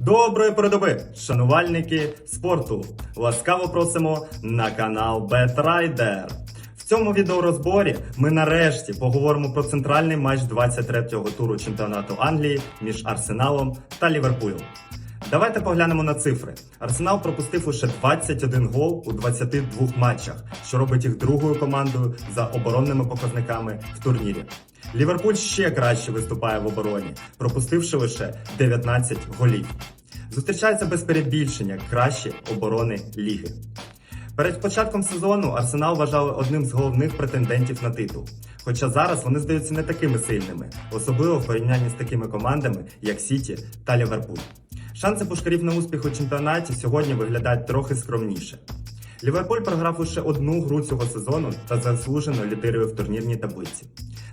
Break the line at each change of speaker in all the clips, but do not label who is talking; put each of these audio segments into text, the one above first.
Доброї передоби, шанувальники спорту! Ласкаво просимо на канал Бетрайдер. В цьому відеорозборі ми нарешті поговоримо про центральний матч 23-го туру чемпіонату Англії між Арсеналом та Ліверпулем. Давайте поглянемо на цифри. Арсенал пропустив лише 21 гол у 22 матчах, що робить їх другою командою за оборонними показниками в турнірі. Ліверпуль ще краще виступає в обороні, пропустивши лише 19 голів. Зустрічається без перебільшення кращі оборони ліги. Перед початком сезону Арсенал вважали одним з головних претендентів на титул. Хоча зараз вони здаються не такими сильними, особливо в порівнянні з такими командами, як Сіті та Ліверпуль. Шанси пушкарів на успіх у чемпіонаті сьогодні виглядають трохи скромніше. Ліверпуль програв лише одну гру цього сезону та заслужено лідирує в турнірній таблиці.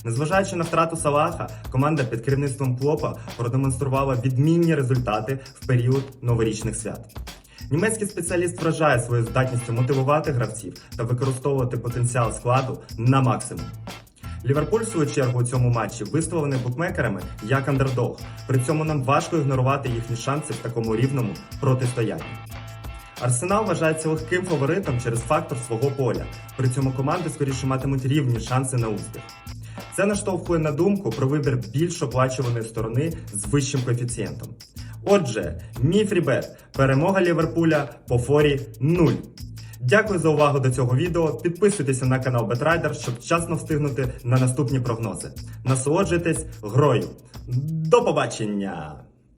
Незважаючи на втрату Салаха, команда під керівництвом Клопа продемонструвала відмінні результати в період новорічних свят. Німецький спеціаліст вражає своєю здатністю мотивувати гравців та використовувати потенціал складу на максимум. Ліверпуль, в свою чергу, у цьому матчі виставлений букмекерами як андердог. При цьому нам важко ігнорувати їхні шанси в такому рівному протистоянні. Арсенал вважається легким фаворитом через фактор свого поля. При цьому команди скоріше матимуть рівні шанси на успіх. Це наштовхує на думку про вибір більш оплачуваної сторони з вищим коефіцієнтом. Отже, мій фрібет перемога Ліверпуля по форі 0. Дякую за увагу до цього відео. Підписуйтеся на канал Бетрайдер, щоб вчасно встигнути на наступні прогнози. Насолоджуйтесь грою. До побачення!